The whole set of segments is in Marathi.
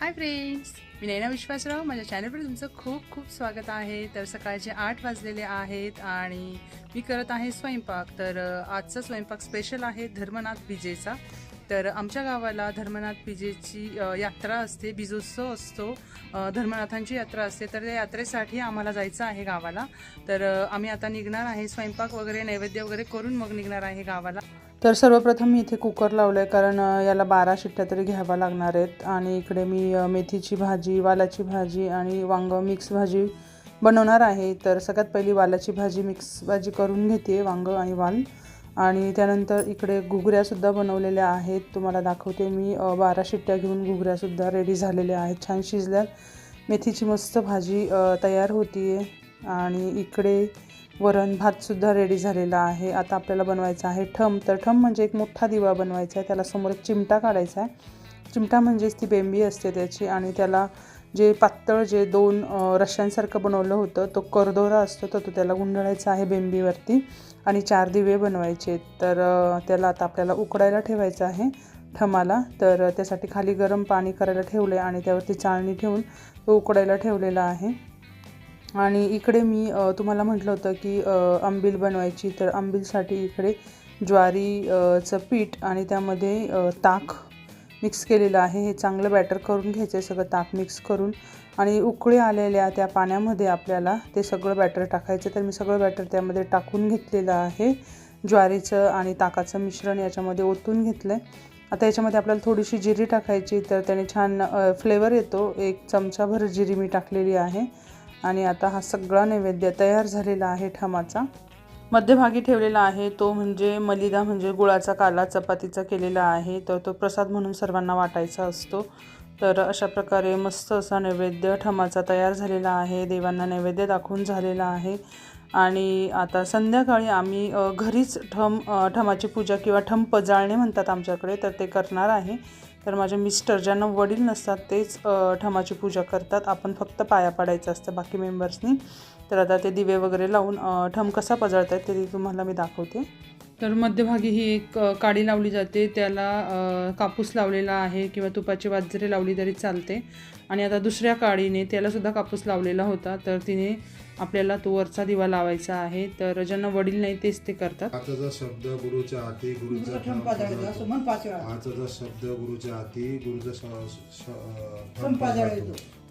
हाय फ्रेंड्स मी नैना विश्वासराव. माझ्या चॅनलवर तुमचं खूप खूप स्वागत आहे. तर सकाळचे आठ वाजलेले आहेत आणि मी करत आहे स्वयंपाक. तर आजचा स्वयंपाक स्पेशल आहे धर्मनाथ बिजेचा तर आमच्या गावाला धर्मनाथ बिजेची यात्रा असते. बीजोत्सव असतो. धर्मनाथांची यात्रा असते. तर त्या यात्रेसाठी आम्हाला जायचं आहे गावाला. तर आम्ही आता निघणार आहे. स्वयंपाक वगैरे नैवेद्य वगैरे करून मग निघणार आहे गावाला. तर सर्वप्रथम मी इथे कुकर लावलं आहे कारण याला बारा शिट्ट्या तरी घ्याव्या लागणार आहेत. आणि इकडे मी मेथीची भाजी वालाची भाजी आणि वांग मिक्स भाजी बनवणार आहे. तर सगळ्यात पहिली वालाची भाजी मिक्स भाजी करून घेते वांग आणि वाल. आणि त्यानंतर इकडे घुगऱ्यासुद्धा बनवलेल्या आहेत. तुम्हाला दाखवते मी बारा शिट्ट्या घेऊन घुगऱ्यासुद्धा रेडी झालेल्या आहेत. छान शिजल्यात. मेथीची मस्त भाजी तयार होती आहे आणि इकडे वरण भातसुद्धा रेडी झालेला आहे. आता आपल्याला बनवायचं आहे ठम. तर ठम म्हणजे एक मोठा दिवा बनवायचा आहे. त्याला समोर एक चिमटा काढायचा आहे. चिमटा म्हणजेच ती बेंबी असते त्याची आणि त्याला जे पातळ जे दोन रश्यांसारखं बनवलं होतं तो करदोरा असतो तर तो त्याला गुंडाळायचा आहे बेंबीवरती आणि चार दिवे बनवायचे तर त्याला आता आपल्याला उकडायला ठेवायचं आहे ठमाला. तर त्यासाठी खाली गरम पाणी करायला ठेवलं आहे आणि त्यावरती चाळणी ठेवून तो उकडायला ठेवलेला आहे. आणि इकडे मी तुम्हाला म्हटलं होतं की आंबील बनवायची तर आंबीलसाठी इकडे ज्वारी चं पीठ आणि त्यामध्ये ताक मिक्स केलेलं आहे. हे चांगलं बॅटर करून घ्यायचं सगळं ताक मिक्स करून. आणि उकळी आलेल्या त्या पाण्यामध्ये आपल्याला ते सगळं बॅटर टाकायचं. तर मी सगळं बॅटर त्यामध्ये टाकून घेतलेलं आहे. ज्वारीचं आणि ताकाचं मिश्रण याच्यामध्ये ओतून घेतलं आहे आता याच्यामध्ये आपल्याला थोडीशी जिरी टाकायची तर त्याने छान फ्लेवर येतो. एक चमचाभर जिरी मी टाकलेली आहे. आणि आता हा सगळा नैवेद्य तयार झालेला आहे ठमाचा. मध्यभागी ठेवलेला आहे तो म्हणजे मलिदा म्हणजे गुळाचा काला चपातीचा केलेला आहे तर तो प्रसाद म्हणून सर्वांना वाटायचा असतो. तर अशा प्रकारे मस्त असा नैवेद्य ठमाचा तयार झालेला आहे देवांना नैवेद्य दाखवून झालेला आहे. आणि आता संध्याकाळी आम्ही घरीच ठम ठमाची पूजा किंवा ठम पजाळणे म्हणतात आमच्याकडे तर ते करणार आहे. तर माझे मिस्टर ज्यांना वडील नसतात तेच ठमाची पूजा करतात. आपण फक्त पाया पाडायचं असतं बाकी मेंबर्सनी तर आता ते दिवे वगैरे लावून ठम कसा पजाळतात ते तुम्हाला मी दाखवते. तर मध्यभागी ही एक काडी लावली जाते. त्याला कापूस लावलेला आहे किंवा तुपाची वाजरे लावली तरी चालते. आणि आता दुसऱ्या काडीने त्याला सुद्धा कापूस लावलेला होता. तर तिने आपल्याला तो वरचा दिवा लावायचा आहे. तर ज्यांना वडील नाही तेच ते करतात. पाचचा शब्द गुरुच्या हाती गुरुचा शब्द गुरुच्या हाती गुरुचा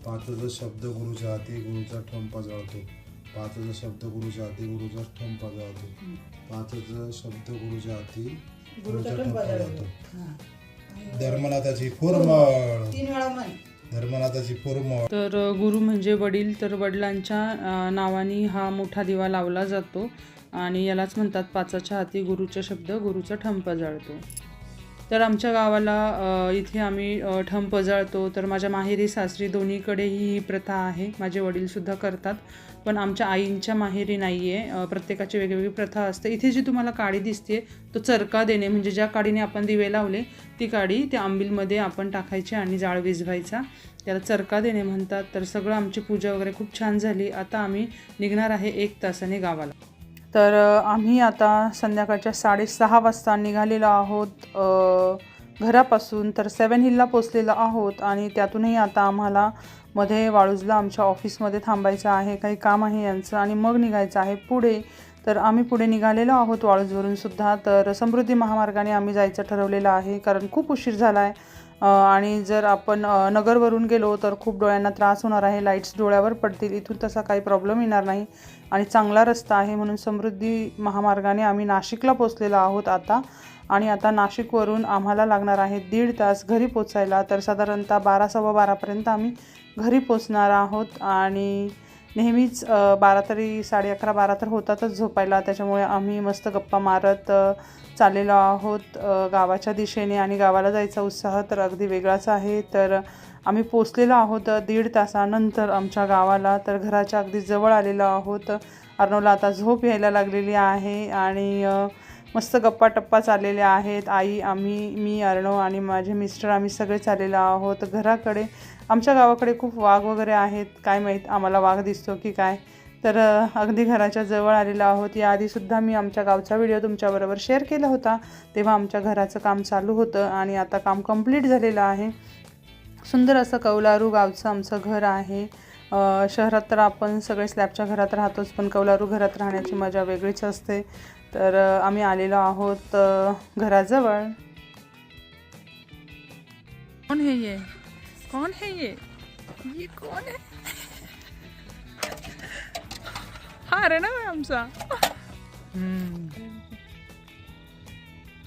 पाचचा शब्द गुरुच्या हाती गुरुचा ठम पजाळतो पाचचा शब्द गुरुच्या हाती गुरुचा ठम पजाळतो पाचचा शब्द गुरुच्या हाती गुरुचा ठम पजाळतो धर्मनाथाची फुरमळ. तीन वेळा म्हण धर्मनाथाची फुरमळ. तर गुरु म्हणजे वडील तर वडिलांच्या नावाने हा मोठा दिवा लावला जातो आणि यालाच म्हणतात पाचाच्या हाती गुरुचा शब्द गुरुचा ठम पजाळतो. तर आमच्या गावाला इथे आम्ही अ, ठम पजाळतो. तर माझ्या माहेरी सासरी दोन्हीकडेही ही प्रथा आहे. माझे वडीलसुद्धा करतात. पण आमच्या आईंच्या माहेरी नाही आहे प्रत्येकाची वेगवेगळी प्रथा असते. इथे जी तुम्हाला काडी दिसते तो चरका देणे म्हणजे ज्या काडीने आपण दिवे लावले ती काडी त्या आंबीलमध्ये आपण टाकायची आणि जाळ विझवायचा. त्याला चरका देणे म्हणतात. तर सगळं आमची पूजा वगैरे खूप छान झाली. आता आम्ही निघणार आहे एक तासाने गावाला. तर आम्ही आता संध्याकाळच्या साडेसहा वाजता निघालेलो आहोत. घरापासून तर सेवन हिलला पोचलेलो आहोत आणि त्यातूनही आता आम्हाला मध्ये वाळूजला आमच्या ऑफिसमध्ये थांबायचं आहे काही काम आहे यांचं आणि मग निघायचं आहे पुढे. तर आम्ही पुढे निघालेलो आहोत वाळूजवरून सुद्धा. तर समृद्धी महामार्गाने आम्ही जायचं ठरवलेलं आहे कारण खूप उशीर झाला आहे आणि जर आपण नगरवरून गेलो तर खूप डोळ्यांना त्रास होणार आहे लाईट्स डोळ्यावर पडतील इथून तसा काही प्रॉब्लेम येणार नाही. आणि चांगला रस्ता आहे म्हणून समृद्धी महामार्गाने आम्ही नाशिकला पोचलेलो आहोत आता. आणि आता नाशिकवरून आम्हाला लागणार आहे दीड तास घरी पोचायला तर साधारणतः बारा सव्वा बारापर्यंत आम्ही घरी पोचणार आहोत आणि नेहमीच बारा तरी साडे अकरा बारा तर होतातच झोपायला. त्याच्यामुळे आम्ही मस्त गप्पा मारत चाललेलो आहोत गावाच्या दिशेने आणि गावाला जायचा उत्साह तर अगदी वेगळाच आहे. तर आम्ही पोचलेलो आहोत दीड तासानंतर आमच्या गावाला. तर घराच्या अगदी जवळ आलेलो आहोत. अर्णवला आता झोप यायला लागलेली आहे आणि मस्त गप्पा टप्पा चाललेल्या आहेत. आई आम्ही मी अर्णव आणि माझे मिस्टर आम्ही सगळे चाललेलो आहोत घराकडे. आमच्या गावाकडे खूप वाघ वगैरे आहेत. काय माहीत आम्हाला वाघ दिसतो की काय. तर अगदी घराच्या जवळ आलेलो आहोत. याआधीसुद्धा मी आमच्या गावचा व्हिडिओ तुमच्याबरोबर शेअर केला होता. तेव्हा आमच्या घराचं काम चालू होतं आणि आता काम कंप्लीट झालेलं आहे. सुंदर असं कौलारू गावचं आमचं घर आहे. शहरात तर आपण सगळे स्लॅबच्या घरात राहतोच पण कौलारू घरात राहण्याची मजा वेगळीच असते. तर आम्ही आलेलो आहोत घराजवळ. कोण हे ये कौन है ये ये कौन है हा रे ना आमचा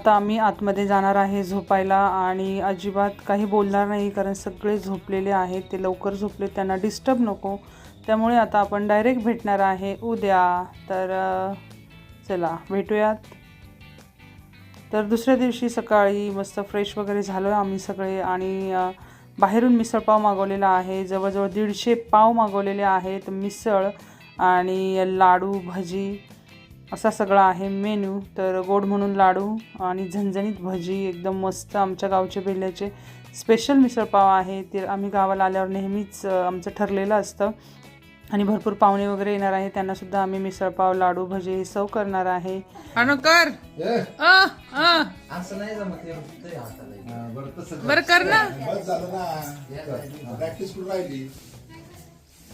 आता आम्ही आतमध्ये जाणार आहे झोपायला आणि अजिबात काही बोलणार नाही कारण सगळे झोपलेले आहेत. ते लवकर झोपले त्यांना डिस्टर्ब नको. त्यामुळे आता आपण डायरेक्ट भेटणार आहे उद्या. तर चला भेटूयात. तर दुसऱ्या दिवशी सकाळी मस्त फ्रेश वगैरे झालो आहे आम्ही सगळे आणि बाहेरून मिसळपाव मागवलेला आहे जवळजवळ दीडशे पाव मागवलेले आहेत मिसळ आणि लाडू भजी असा सगळा आहे मेन्यू. तर गोड म्हणून लाडू आणि झणझणीत भजी एकदम मस्त आमच्या गावचे बेल्याचे स्पेशल मिसळपाव आहे. ते आम्ही गावाला आल्यावर नेहमीच आमचं ठरलेलं असतं. आणि भरपूर पाहुणे वगैरे येणार आहे. त्यांना सुद्धा आम्ही मिसळपाव लाडू भजी हे सर्व करणार आहे. कर. असं नाही जमत हे दुखतंय हाताला. बरं तसं बरं कर ना. बस झालं ना. प्रॅक्टिस कुठं राहिली.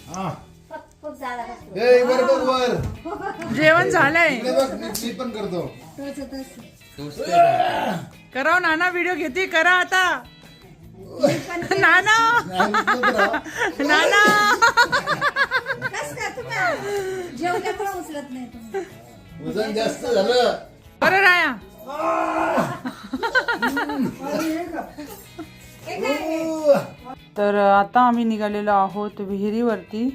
हा. ए वर बघ वर. जेवण झालंय. इकडे बघ मी मी पण करतो. टोचतंय का? कराव नाना व्हिडिओ घेते. करा आता. नाना. नाही, करा. नाना. उचलत नाही तुम्ही. वजन जास्त झालं. बरं राया. तर आता आम्ही निघालेलो आहोत विहिरीवरती.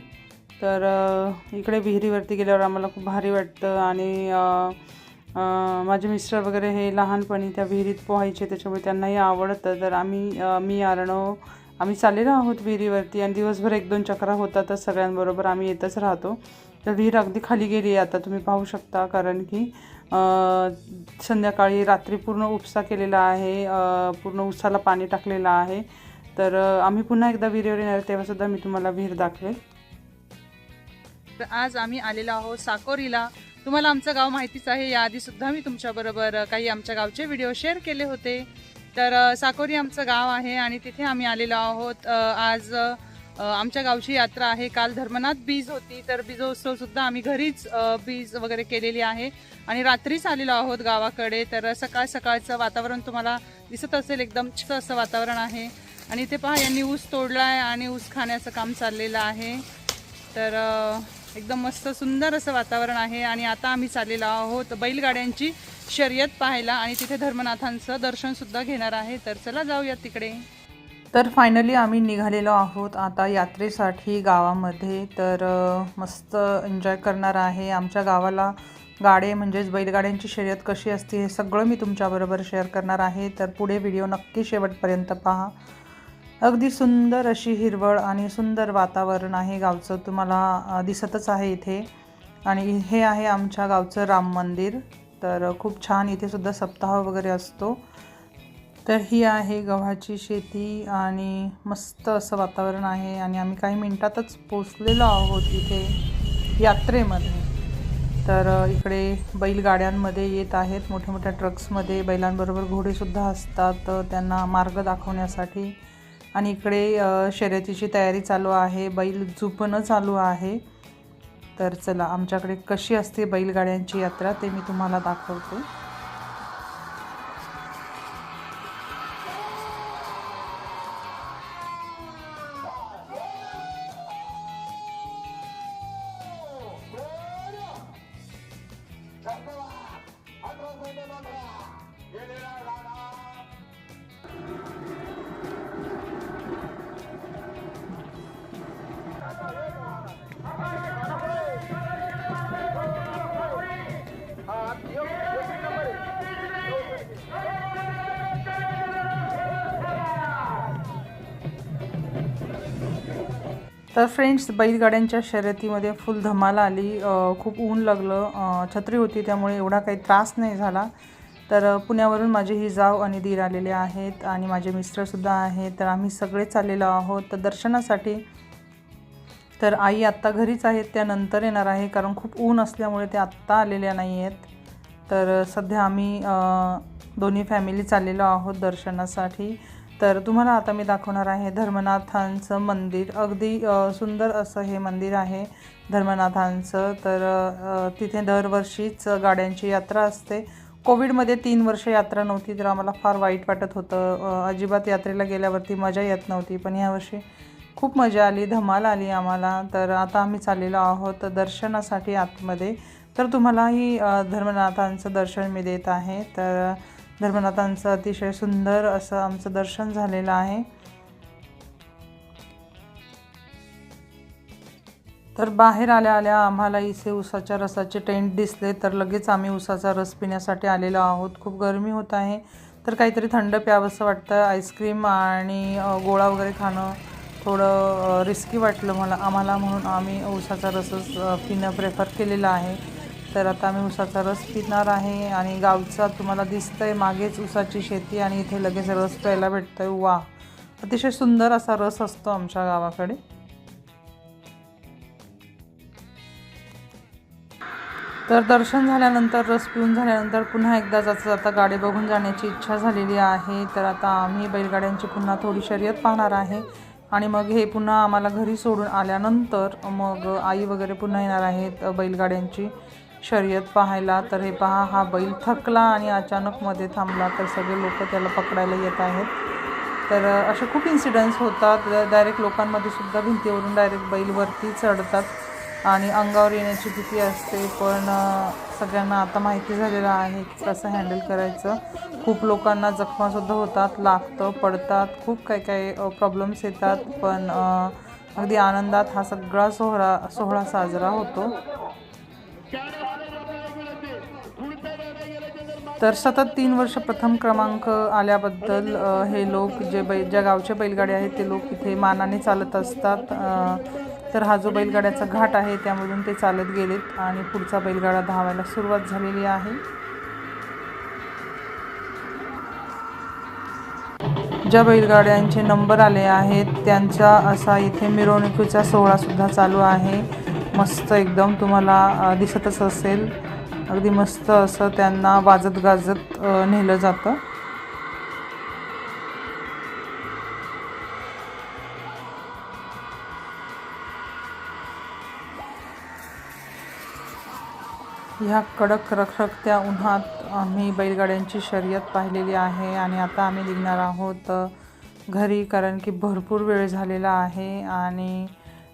तर अ, इकडे विहिरीवरती गेल्यावर आम्हाला खूप भारी वाटतं आणि अ, अ, माझे मिस्टर वगैरे हे लहानपणी त्या विहिरीत पोहायचे त्याच्यामुळे त्यांनाही आवडतं. तर आम्ही अ, मी अर्णव आम्ही चाललेलो आहोत विहिरीवरती आणि दिवसभर एक दोन चक्रा होतातच सगळ्यांबरोबर आम्ही येतच राहतो. तर विहीर अगदी खाली गेली आहे आता तुम्ही पाहू शकता कारण की संध्याकाळी रात्री पूर्ण उपसा केलेला आहे पूर्ण उसाला पाणी टाकलेलं आहे. तर आम्ही पुन्हा एकदा विहिरीवर येणार तेव्हासुद्धा मी तुम्हाला विहीर दाखवेल. तर आज आम्ही आलेलो आहोत साकोरीला. तुम्हाला आमचं गाव माहितीच आहे याआधीसुद्धा मी तुमच्याबरोबर काही आमच्या गावचे व्हिडिओ शेअर केले होते. तर साकोरी आमचं गाव आहे आणि तिथे आम्ही आलेलो आहोत. आज आमच्या गावची यात्रा आहे. काल धर्मनाथ बीज होती तर बीजोत्सव सुद्धा आम्ही घरीच बीज वगैरे केलेली आहे आणि रात्रीच आलेलो आहोत गावाकडे. तर सकाळ सकाळचं वातावरण तुम्हाला दिसत असेल एकदम छान असं वातावरण आहे. आणि इथे पहा यांनी ऊस तोडला आहे आणि ऊस खाण्याचं काम चाललेलं आहे. तर एकदम मस्त सुंदर असं वातावरण आहे आणि आता आम्ही चाललेलो आहोत बैलगाड्यांची. शर्यत पाहायला आणि तिथे धर्मनाथांचं दर्शनसुद्धा घेणार आहे. तर चला जाऊया तिकडे. तर फायनली आम्ही निघालेलो आहोत आता यात्रेसाठी गावामध्ये. तर मस्त एन्जॉय करणार आहे आमच्या गावाला. गाडे म्हणजेच बैलगाड्यांची शर्यत कशी असते हे सगळं मी तुमच्याबरोबर शेअर करणार आहे. तर पुढे व्हिडिओ नक्की शेवटपर्यंत पहा. अगदी सुंदर अशी हिरवळ आणि सुंदर वातावरण आहे गावचं. तुम्हाला दिसतच आहे इथे. आणि हे आहे आमच्या गावचं राम मंदिर. तर खूप छान इथे सुद्धा सप्ताह वगैरे असतो. तर ही आहे गव्हाची शेती आणि मस्त असं वातावरण आहे आणि आम्ही काही मिनटातच पोचलेलो आहोत इथे यात्रेमध्ये. तर इकडे बैलगाड्यांमध्ये येत आहेत मोठ्या मोठ्या ट्रक्समध्ये. बैलांबरोबर घोडेसुद्धा असतात त्यांना मार्ग दाखवण्यासाठी. आणि इकडे शर्यतीची तयारी चालू आहे बैल झुपणं चालू आहे. तर चला आमच्याकडे कशी असते बैलगाड्यांची यात्रा ते मी तुम्हाला दाखवते तर फ्रेंड्स बैलगाड्यांच्या शर्यतीमध्ये फुल धमाल आली. खूप ऊन लागलं. छत्री होती त्यामुळे एवढा काही त्रास नाही झाला. तर पुण्यावरून माझे ही जाव आणि दीर आलेले आहेत आणि माझे मिस्टरसुद्धा आहेत. तर आम्ही सगळे चाललेलो आहोत. तर दर्शनासाठी तर आई आत्ता घरीच आहेत त्या नंतर येणार आहे कारण खूप ऊन असल्यामुळे ते आत्ता आलेल्या नाही आहेत. तर सध्या आम्ही दोन्ही फॅमिली चाललेलो आहोत दर्शनासाठी. तर तुम्हाला आता मी दाखवणार आहे धर्मनाथांचं मंदिर. अगदी सुंदर असं हे मंदिर आहे धर्मनाथांचं. तर तिथे दरवर्षीच गाड्यांची यात्रा असते. कोविडमध्ये तीन वर्ष यात्रा नव्हती तर आम्हाला फार वाईट वाटत होतं. अजिबात यात्रेला गेल्यावरती मजा येत नव्हती पण यावर्षी खूप मजा आली धमाल आली आम्हाला. तर आता आम्ही चाललेलो आहोत दर्शनासाठी आतमध्ये. तर तुम्हालाही धर्मनाथांचं दर्शन मी देत आहे. तर धर्मनाथांचं अतिशय सुंदर असं आमचं दर्शन झालेलं आहे. तर बाहेर आल्या आल्या आम्हाला इथे उसाच्या रसाचे टेंट दिसले तर लगेच आम्ही उसाचा रस पिण्यासाठी आलेलो आहोत. खूप गरमी होत आहे तर काहीतरी थंड प्यावंसं वाटतं. आईस्क्रीम आणि गोळा वगैरे खाणं थोडं रिस्की वाटलं मला आम्हाला म्हणून आम्ही उसाचा रसच पिणं प्रेफर केलेलं आहे. तर आता आम्ही उसाचा रस पिणार आहे आणि गावचा तुम्हाला दिसतंय मागेच उसाची शेती आणि इथे लगेच रस प्यायला भेटतोय. वा. अतिशय सुंदर असा रस असतो आमच्या गावाकडे. तर दर्शन झाल्यानंतर रस पिऊन झाल्यानंतर पुन्हा एकदा जाता जाता गाडी बघून जाण्याची इच्छा झालेली आहे. तर आता आम्ही बैलगाड्यांची पुन्हा थोडी शर्यत पाहणार आहे आणि मग हे पुन्हा आम्हाला घरी सोडून आल्यानंतर मग आई वगैरे पुन्हा येणार आहेत बैलगाड्यांची. शर्यत पाहायला तर हे पहा हा बैल थकला आणि अचानक मध्ये थांबला तर सगळे लोक त्याला पकडायला येत आहेत. तर असे खूप इन्सिडन्स होतात. डायरेक्ट लोकांमध्ये सुद्धा भिंतीवरून डायरेक्ट बैलवरती चढतात आणि अंगावर येण्याची भीती असते. पण सगळ्यांना आता माहिती झालेलं आहे की कसं हँडल करायचं. खूप लोकांना जखमासुद्धा होतात लागतं पडतात. खूप काही काही प्रॉब्लेम्स येतात. पण अगदी आनंदात हा सगळा सोहळा सोहळा साजरा होतो. तर सतत तीन वर्ष प्रथम क्रमांक आल्याबद्दल हे लोक जे बै ज्या गावचे बैलगाडी आहेत ते लोक इथे मानाने चालत असतात. तर हा जो बैलगाड्याचा घाट आहे त्यामधून ते चालत गेलेत आणि पुढचा बैलगाडा धावायला सुरुवात झालेली आहे. ज्या बैलगाड्यांचे नंबर आले आहेत त्यांचा असा इथे मिरवणुकीचा सोहळासुद्धा चालू आहे. मस्त एकदम तुम्हाला दिसतच असेल. अगदी मस्त असं त्यांना वाजत गाजत नेलं जातं. ह्या कडक रखरखत्या उन्हात आम्ही बैलगाड्यांची शर्यत पाहिलेली आहे आणि आता आम्ही निघणार आहोत घरी कारण की भरपूर वेळ झालेला आहे आणि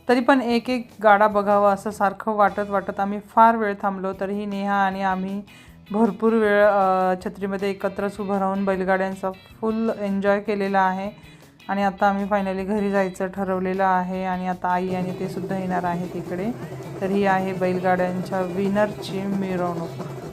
तरी पण एक एक गाडा बघावा असं सारखं वाटत वाटत आम्ही फार वेळ थांबलो. तरीही नेहा आणि आम्ही भरपूर वेळ छत्रीमध्ये एकत्रच उभं राहून बैलगाड्यांचा फुल एन्जॉय केलेला आहे. आणि आता आम्ही फायनली घरी जायचं ठरवलेलं आहे आणि आता आई आणि ते सुद्धा येणार आहे तिकडे तर ही आहे बैलगाड्यांच्या विनरची मिरवणूक.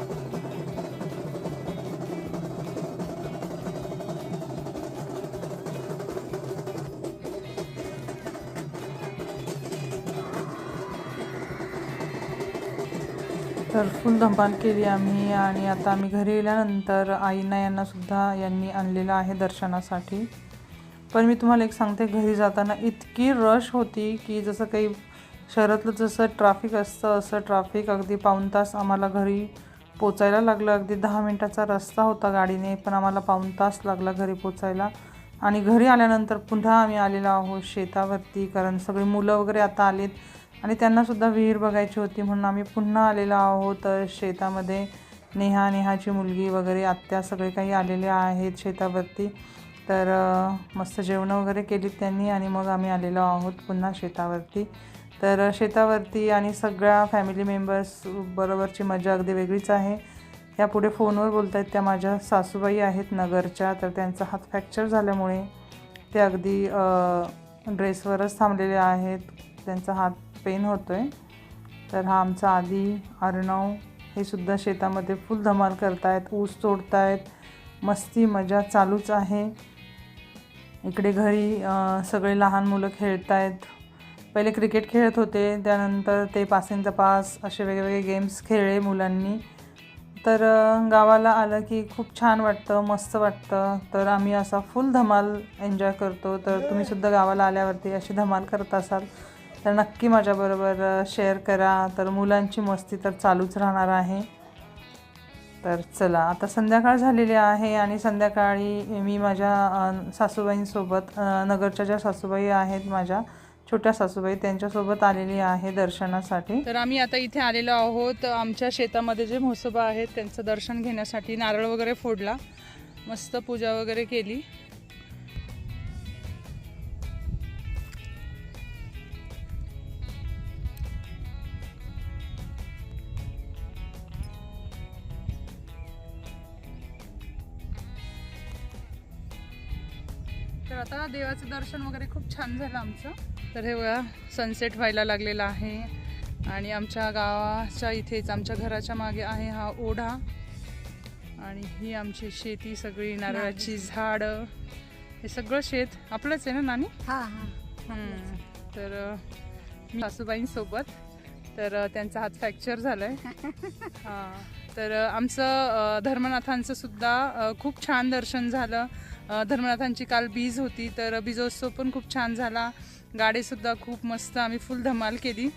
तर फुल धमाल केली आम्ही आणि आता आम्ही घरी गेल्यानंतर आईना यांनासुद्धा यांनी आणलेलं आहे दर्शनासाठी. पण मी तुम्हाला एक सांगते घरी जाताना इतकी रश होती की जसं काही शहरातलं जसं ट्रॅफिक असतं असं ट्रॅफिक अगदी पाऊण तास आम्हाला घरी पोचायला लागलं. अगदी दहा मिनटाचा रस्ता होता गाडीने पण आम्हाला पाऊण तास लागला घरी पोचायला. आणि घरी आल्यानंतर पुन्हा आम्ही आलेलो आहोत शेतावरती कारण सगळी मुलं वगैरे आता आलेत. आणि त्यांनासुद्धा विहीर बघायची होती म्हणून आम्ही पुन्हा आलेलो आहोत शेतामध्ये नेहा नेहाची मुलगी वगैरे आत्या सगळे काही आलेले आहेत शेतावरती. तर मस्त जेवणं वगैरे केलीत त्यांनी आणि मग आम्ही आलेलो आहोत पुन्हा शेतावरती. तर शेतावरती आणि सगळ्या फॅमिली मेंबर्स बरोबरची मजा अगदी वेगळीच आहे. या पुढे फोनवर बोलत आहेत त्या माझ्या सासूबाई आहेत नगरच्या तर त्यांचा हात फ्रॅक्चर झाल्यामुळे ते अगदी ड्रेसवरच थांबलेले आहेत. त्यांचा हात पेन होतो आहे तर हा आमचा आधी अर्णव हे सुद्धा शेतामध्ये फुल धमाल करतायत ऊस तोडतायत. मस्ती मजा चालूच आहे. इकडे घरी सगळे लहान मुलं खेळत आहेत पहिले क्रिकेट खेळत होते त्यानंतर ते पासिंगचा पास असे वेगवेगळे गेम्स खेळले मुलांनी. तर गावाला आलं की खूप छान वाटतं मस्त वाटतं. तर आम्ही असा फुल धमाल एन्जॉय करतो. तर तुम्ही सुद्धा गावाला आल्यावरती अशी धमाल करत असाल. तर नक्की माझ्याबरोबर शेअर करा. तर मुलांची मस्ती तर चालूच राहणार आहे. तर चला आता संध्याकाळ झालेली आहे आणि संध्याकाळी मी माझ्या सासूबाईंसोबत नगरच्या ज्या सासूबाई आहेत माझ्या छोट्या सासूबाई त्यांच्यासोबत आलेली आहे दर्शनासाठी. तर आम्ही आता इथे आलेलो आहोत. आमच्या शेतामध्ये जे म्हसोबा आहेत त्यांचं दर्शन घेण्यासाठी नारळ वगैरे फोडला. मस्त पूजा वगैरे केली. आता देवाचं दर्शन वगैरे खूप छान झालं आमचं. तर हे बघा सनसेट व्हायला लागलेला आहे. आणि आमच्या गावाच्या इथेच आमच्या घराच्या मागे आहे हा ओढा. आणि ही आमची शेती सगळी नारळाची झाडं. हे सगळं शेत आपलंच आहे ना नानी? हा हा. तर मी सासूबाईंसोबत. तर त्यांचा हात फ्रॅक्चर झालाय. हां. तर आमचं धर्मनाथांचं सुद्धा खूप छान दर्शन झालं. धर्मनाथांची काल बीज होती तर बीजोत्सव पण खूप छान झाला. गाडीसुद्धा खूप मस्त आम्ही फुल धमाल केली.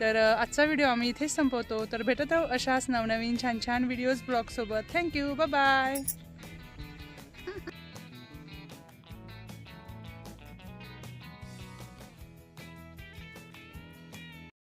तर आजचा व्हिडिओ आम्ही इथेच संपवतो. तर भेटत राहू अशाच नवनवीन छान छान व्हिडिओज ब्लॉगसोबत थँक्यू बाय